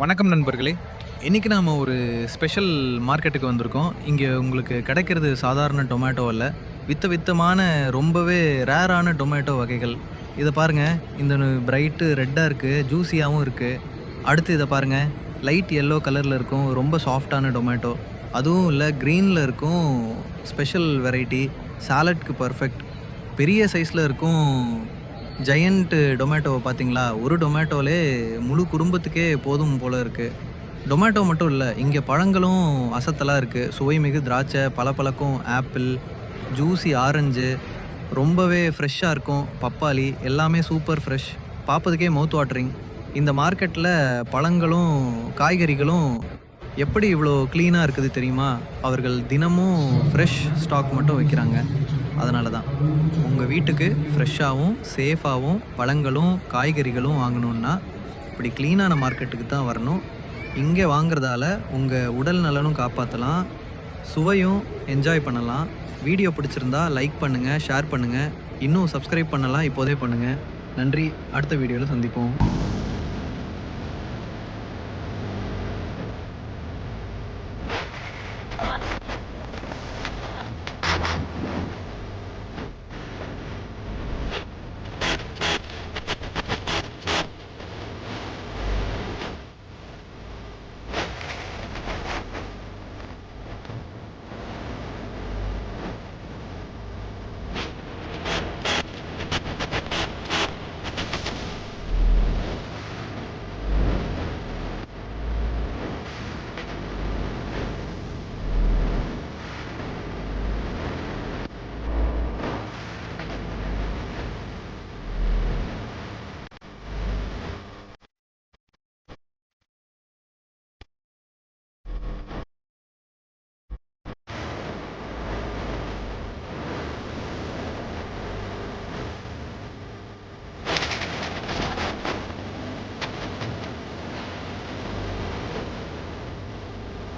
வணக்கம் நண்பர்களே. இன்றைக்கி நாம் ஒரு ஸ்பெஷல் மார்க்கெட்டுக்கு வந்திருக்கோம். இங்கே உங்களுக்கு கிடைக்கிறது சாதாரண டொமேட்டோ இல்லை வித்த வித்தமான ரொம்பவே ரேரான டொமேட்டோ வகைகள். இதை பாருங்கள் இந்த பிரைட்டு ரெட்டாக இருக்குது ஜூஸியாகவும் இருக்குது அடுத்து இதை பாருங்கள் லைட் எல்லோ கலரில் இருக்கும் ரொம்ப சாஃப்டான டொமேட்டோ அதுவும் இல்லை க்ரீனில் இருக்கும் ஸ்பெஷல் வெரைட்டி சாலட்க்கு பர்ஃபெக்ட் பெரிய சைஸில் இருக்கும் ஜெயண்ட்டு டொமேட்டோவை பார்த்தீங்களா ஒரு டொமேட்டோலே முழு குடும்பத்துக்கே போதும் போல் இருக்குது டொமேட்டோ மட்டும் இல்லை இங்கே பழங்களும் அசத்தலாக இருக்குது சுவைமிகு திராட்சை பழப்பழக்கம் ஆப்பிள் ஜூஸி ஆரஞ்சு ரொம்பவே ஃப்ரெஷ்ஷாக இருக்கும். பப்பாளி எல்லாமே சூப்பர் ஃப்ரெஷ் பார்ப்பதுக்கே மவுத் வாட்டரிங் இந்த மார்க்கெட்டில் பழங்களும் காய்கறிகளும் எப்படி இவ்வளோ க்ளீனாக இருக்குது தெரியுமா? அவர்கள் தினமும் ஃப்ரெஷ் ஸ்டாக் மட்டும் வைக்கிறாங்க. அதனால தான் உங்கள் வீட்டுக்கு ஃப்ரெஷ்ஷாகவும் சேஃபாகவும் பழங்களும் காய்கறிகளும் வாங்கணுன்னா இப்படி க்ளீனான மார்க்கெட்டுக்கு தான் வரணும். இங்கே வாங்குறதால உங்கள் உடல் நலனும் காப்பாற்றலாம் சுவையும் என்ஜாய் பண்ணலாம். வீடியோ பிடிச்சிருந்தா லைக் பண்ணுங்கள் ஷேர் பண்ணுங்கள் இன்னும் சப்ஸ்கிரைப் பண்ணலாம் இப்போதே பண்ணுங்கள் நன்றி. அடுத்த வீடியோவில் சந்திப்போம்.